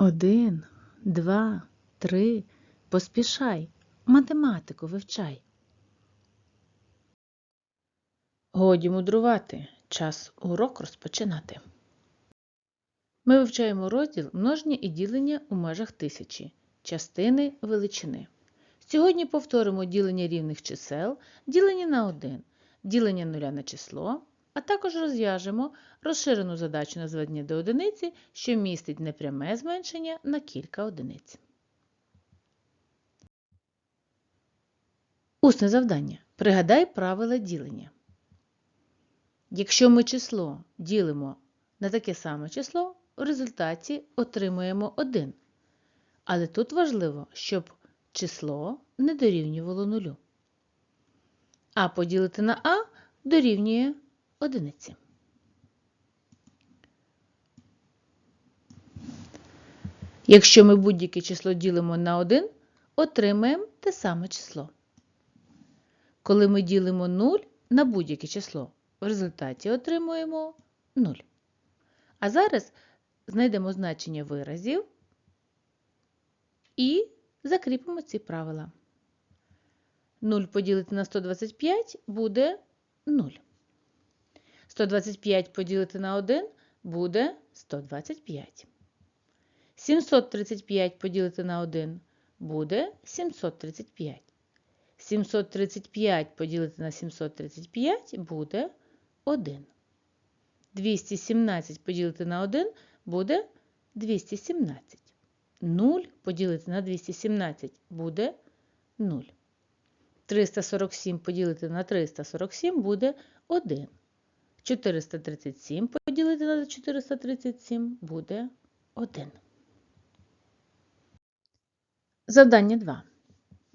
Один, два, три. Поспішай, математику вивчай. Годі мудрувати, час урок розпочинати. Ми вивчаємо розділ множення і ділення у межах тисячі, частини величини. Сьогодні повторимо ділення рівних чисел, ділення на 1, ділення нуля на число, а також розв'яжемо розширену задачу на зведення до одиниці, що містить непряме зменшення на кілька одиниць. Усне завдання. Пригадай правила ділення. Якщо ми число ділимо на таке саме число, в результаті отримуємо 1. Але тут важливо, щоб число не дорівнювало нулю. А поділити на А дорівнює одиниці. Якщо ми будь-яке число ділимо на 1, отримаємо те саме число. Коли ми ділимо 0 на будь-яке число, в результаті отримуємо 0. А зараз знайдемо значення виразів і закріпимо ці правила. 0 поділити на 125 буде 0. 125 поділити на 1 буде 125. 735 поділити на 1 буде 735. 735 поділити на 735 буде 1. 217 поділити на 1 буде 217. 0 поділити на 217 буде 0. 347 поділити на 347 буде 1. 437 поділити на 437 буде 1. Завдання 2.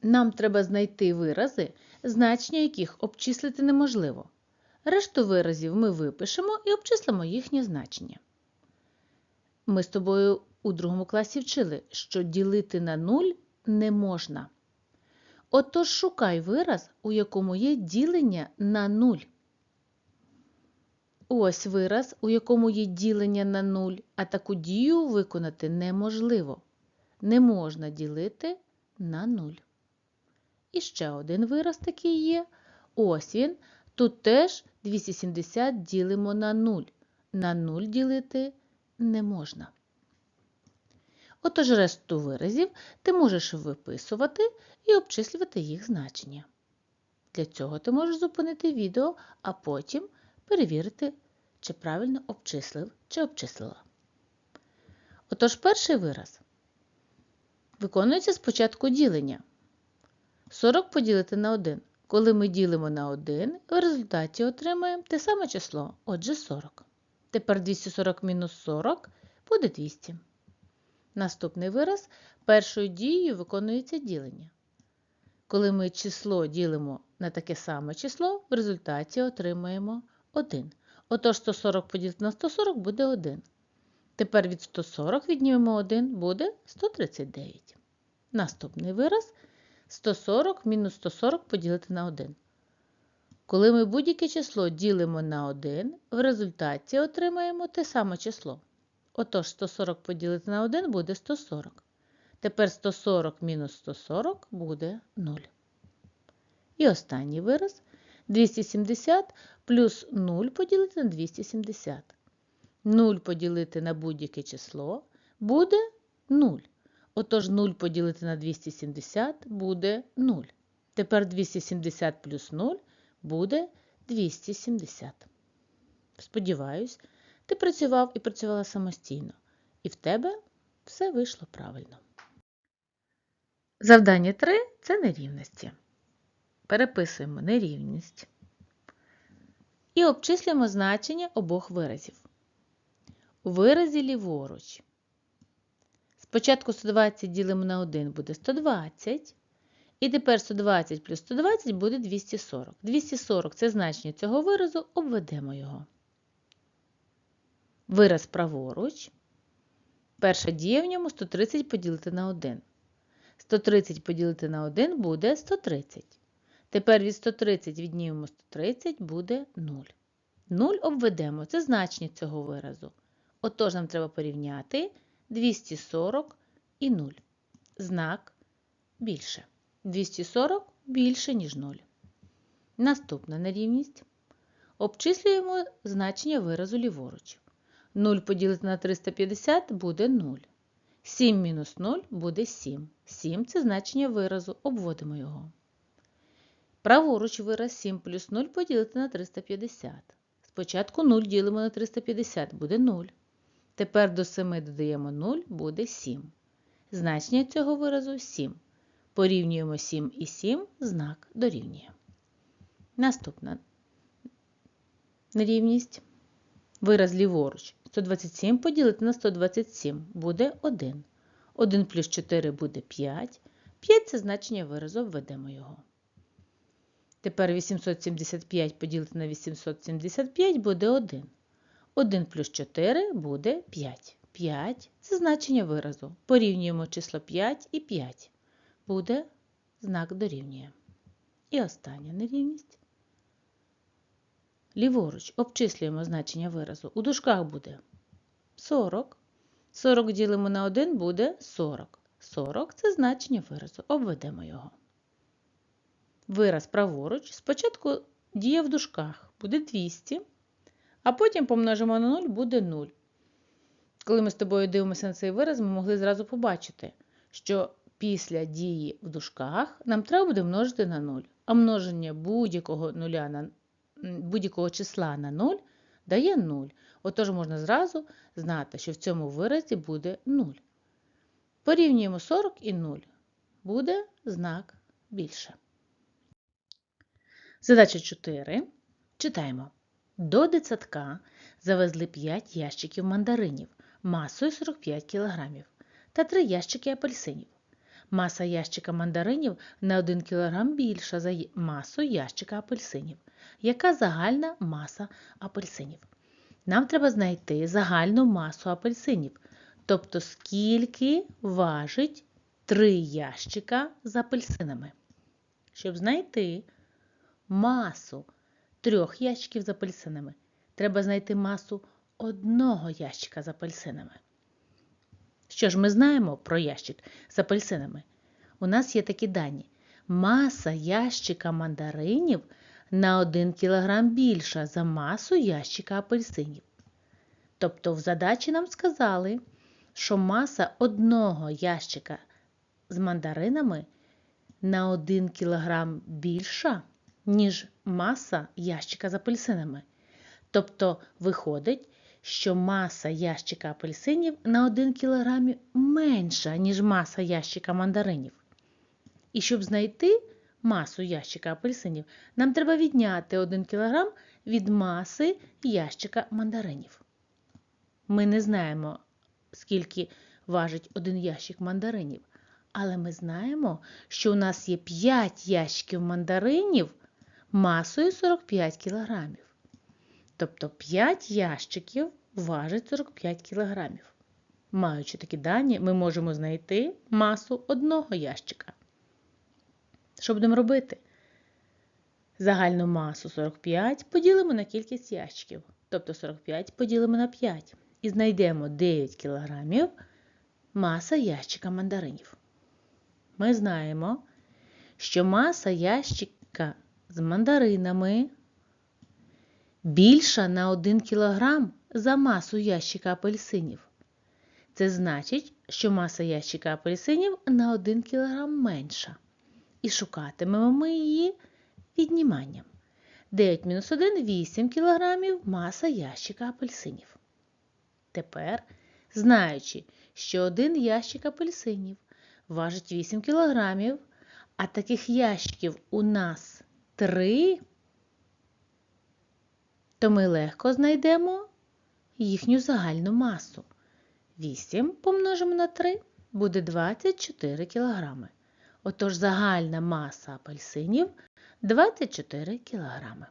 Нам треба знайти вирази, значення яких обчислити неможливо. Решту виразів ми випишемо і обчислимо їхнє значення. Ми з тобою у другому класі вчили, що ділити на 0 не можна. Отож шукай вираз, у якому є ділення на 0. Ось вираз, у якому є ділення на 0, а таку дію виконати неможливо. Не можна ділити на 0. І ще один вираз такий є. Ось він. Тут теж 270 ділимо на 0. На 0 ділити не можна. Отож, решту виразів ти можеш виписувати і обчислювати їх значення. Для цього ти можеш зупинити відео, а потім перевірити, чи правильно обчислив чи обчислила. Отож, перший вираз виконується спочатку ділення. 40 поділити на 1. Коли ми ділимо на 1, в результаті отримаємо те саме число, отже 40. Тепер 240 мінус 40 буде 200. Наступний вираз першою дією виконується ділення. Коли ми число ділимо на таке саме число, в результаті отримаємо 1. Отож 140 поділити на 140 буде 1. Тепер від 140 віднімемо 1 буде 139. Наступний вираз 140 мінус 140 поділити на 1. Коли ми будь-яке число ділимо на 1, в результаті отримаємо те саме число. Отож 140 поділити на 1 буде 140. Тепер 140 мінус 140 буде 0. І останній вираз 270 плюс 0 поділити на 270. 0 поділити на будь-яке число буде 0. Отож 0 поділити на 270 буде 0. Тепер 270 плюс 0 буде 270. Сподіваюсь, ти працював і працювала самостійно, і в тебе все вийшло правильно. Завдання 3 це нерівності. Переписуємо нерівність і обчислюємо значення обох виразів. У виразі ліворуч. Спочатку 120 ділимо на 1 буде 120. І тепер 120 плюс 120 буде 240. 240 це значення цього виразу, обведемо його. Вираз праворуч. Перша дія в ньому 130 поділити на 1. 130 поділити на 1 буде 130. Тепер від 130 віднімемо 130 буде 0. 0 обведемо це значення цього виразу. Отож, нам треба порівняти 240 і 0. Знак більше. 240 більше, ніж 0. Наступна нерівність. Обчислюємо значення виразу ліворуч. 0 поділити на 350 буде 0. 7 мінус 0 буде 7. 7 це значення виразу. Обводимо його. Праворуч вираз 7 плюс 0 поділити на 350. Спочатку 0 ділимо на 350, буде 0. Тепер до 7 додаємо 0, буде 7. Значення цього виразу 7. Порівнюємо 7 і 7, знак дорівнює. Наступна нерівність. Вираз ліворуч. 127 поділити на 127 буде 1. 1 плюс 4 буде 5. 5 це значення виразу, введемо його. Тепер 875 поділити на 875 буде 1. 1 плюс 4 буде 5. 5 це значення виразу. Порівнюємо число 5 і 5. Буде знак дорівнює. І остання нерівність. Ліворуч обчислюємо значення виразу. У дужках буде 40. 40 ділимо на 1 буде 40. 40 це значення виразу. Обведемо його. Вираз праворуч спочатку діє в дужках, буде 200, а потім помножимо на 0 буде 0. Коли ми з тобою дивимося на цей вираз, ми могли зразу побачити, що після дії в дужках нам треба буде множити на 0. А множення будь-якого на будь-якого числа на 0 дає 0. Отож можна зразу знати, що в цьому виразі буде 0. Порівнюємо 40 і 0. Буде знак більше. Задача 4. Читаємо. До дитсадка завезли 5 ящиків мандаринів масою 45 кг та 3 ящики апельсинів. Маса ящика мандаринів на 1 кг більша за масу ящика апельсинів. Яка загальна маса апельсинів? Нам треба знайти загальну масу апельсинів. Тобто, скільки важить 3 ящика з апельсинами. Щоб знайти масу трьох ящиків з апельсинами, треба знайти масу одного ящика з апельсинами. Що ж ми знаємо про ящик з апельсинами? У нас є такі дані. Маса ящика мандаринів на 1 кг більша за масу ящика апельсинів. Тобто в задачі нам сказали, що маса одного ящика з мандаринами на 1 кг більша, ніж маса ящика з апельсинами. Тобто виходить, що маса ящика апельсинів на 1 кг менша, ніж маса ящика мандаринів. І щоб знайти масу ящика апельсинів, нам треба відняти 1 кг від маси ящика мандаринів. Ми не знаємо, скільки важить один ящик мандаринів, але ми знаємо, що у нас є 5 ящиків мандаринів масою 45 кг. Тобто 5 ящиків важить 45 кг. Маючи такі дані, ми можемо знайти масу одного ящика. Що будемо робити? Загальну масу 45 поділимо на кількість ящиків. Тобто 45 поділимо на 5. І знайдемо 9 кг маса ящика мандаринів. Ми знаємо, що маса ящика з мандаринами більша на 1 кг за масу ящика апельсинів. Це значить, що маса ящика апельсинів на 1 кг менша. І шукатимемо ми її відніманням. 9 мінус 1 8 кг маса ящика апельсинів. Тепер, знаючи, що один ящик апельсинів важить 8 кг, а таких ящиків у нас 3, то ми легко знайдемо їхню загальну масу. 8 помножимо на 3 буде 24 кг. Отож загальна маса апельсинів 24 кг.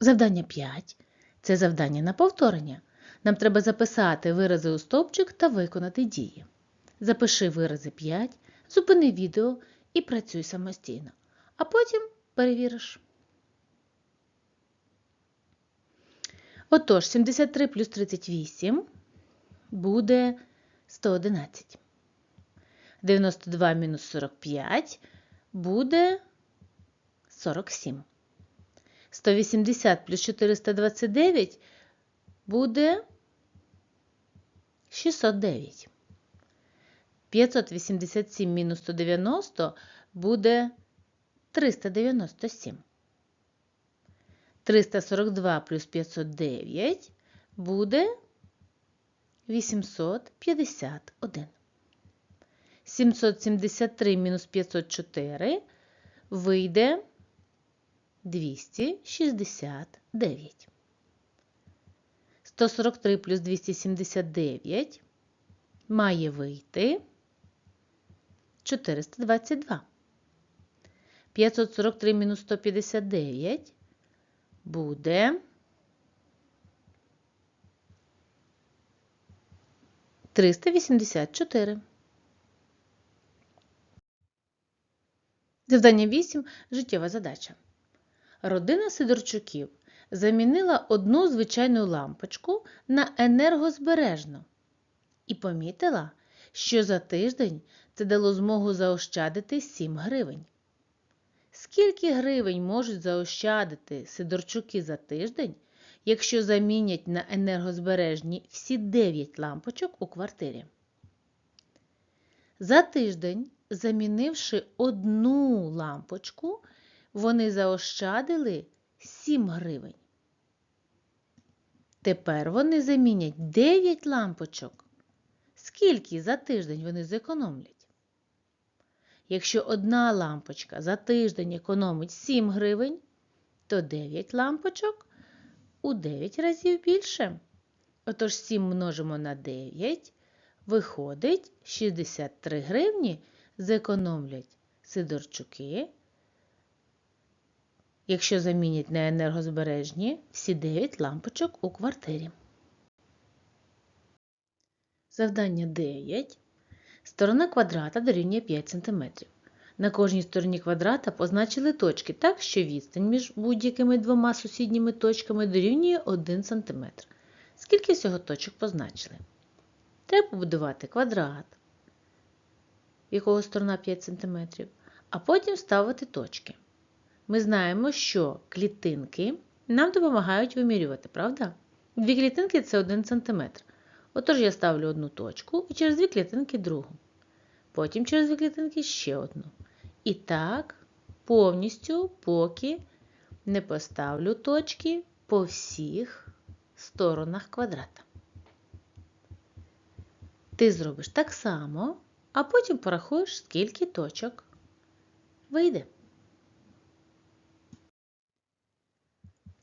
Завдання 5 це завдання на повторення. Нам треба записати вирази у стовпчик та виконати дії. Запиши вирази 5, зупини відео і працюй самостійно. А потім перевіриш. Отож, 73 плюс 38 буде 111. 92 мінус 45 буде 47. 180 плюс 429 буде 609. 587 мінус 190 буде 397. 342 плюс 509 буде 851. 773 мінус 504 вийде 269. 143 плюс 279 має вийти 422. 543 мінус 159 буде 384. Завдання 8. Життєва задача. Родина Сидорчуків замінила одну звичайну лампочку на енергозбережну і помітила, що за тиждень це дало змогу заощадити 7 гривень. Скільки гривень можуть заощадити Сидорчуки за тиждень, якщо замінять на енергозбережні всі 9 лампочок у квартирі? За тиждень, замінивши одну лампочку, вони заощадили 7 гривень. Тепер вони замінять 9 лампочок. Скільки за тиждень вони зекономлять? Якщо одна лампочка за тиждень економить 7 гривень, то 9 лампочок у 9 разів більше. Отож 7 множимо на 9, виходить 63 гривні зекономлять Сидорчуки, якщо замінять на енергозбережні всі 9 лампочок у квартирі. Завдання 9. Сторона квадрата дорівнює 5 см. На кожній стороні квадрата позначили точки так, що відстань між будь-якими двома сусідніми точками дорівнює 1 см. Скільки всього точок позначили? Треба побудувати квадрат, якого сторона 5 см, а потім ставити точки. Ми знаємо, що клітинки нам допомагають вимірювати, правда? Дві клітинки це 1 см. Отож я ставлю одну точку і через дві клітинки другу. Потім через дві клітинки ще одну. І так, повністю, поки не поставлю точки по всіх сторонах квадрата. Ти зробиш так само, а потім порахуєш, скільки точок вийде.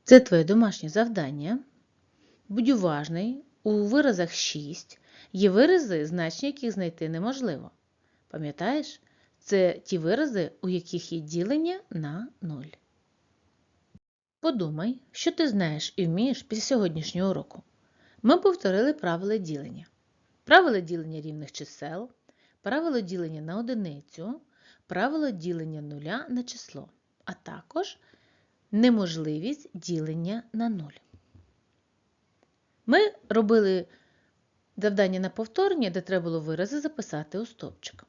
Це твоє домашнє завдання. Будь уважний, у виразах 6 є вирази, значення яких знайти неможливо. Пам'ятаєш? Це ті вирази, у яких є ділення на 0. Подумай, що ти знаєш і вмієш після сьогоднішнього уроку. Ми повторили правила ділення. Правила ділення рівних чисел, правило ділення на одиницю, правило ділення нуля на число, а також неможливість ділення на 0. Ми робили завдання на повторення, де треба було вирази записати у стовпчик.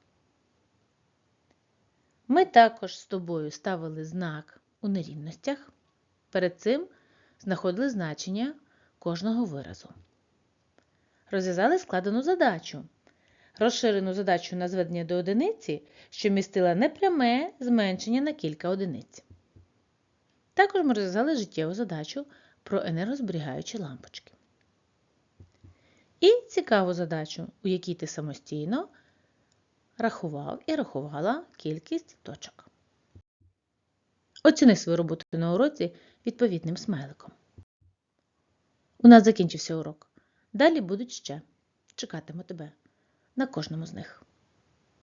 Ми також з тобою ставили знак у нерівностях. Перед цим знаходили значення кожного виразу. Розв'язали складену задачу. Розширену задачу на зведення до одиниці, що містила непряме зменшення на кілька одиниць. Також ми розв'язали життєву задачу про енергозберігаючі лампочки. І цікаву задачу, у якій ти самостійно рахував і рахувала кількість точок. Оціни свою роботу на уроці відповідним смайликом. У нас закінчився урок. Далі будуть ще. Чекатиму тебе на кожному з них.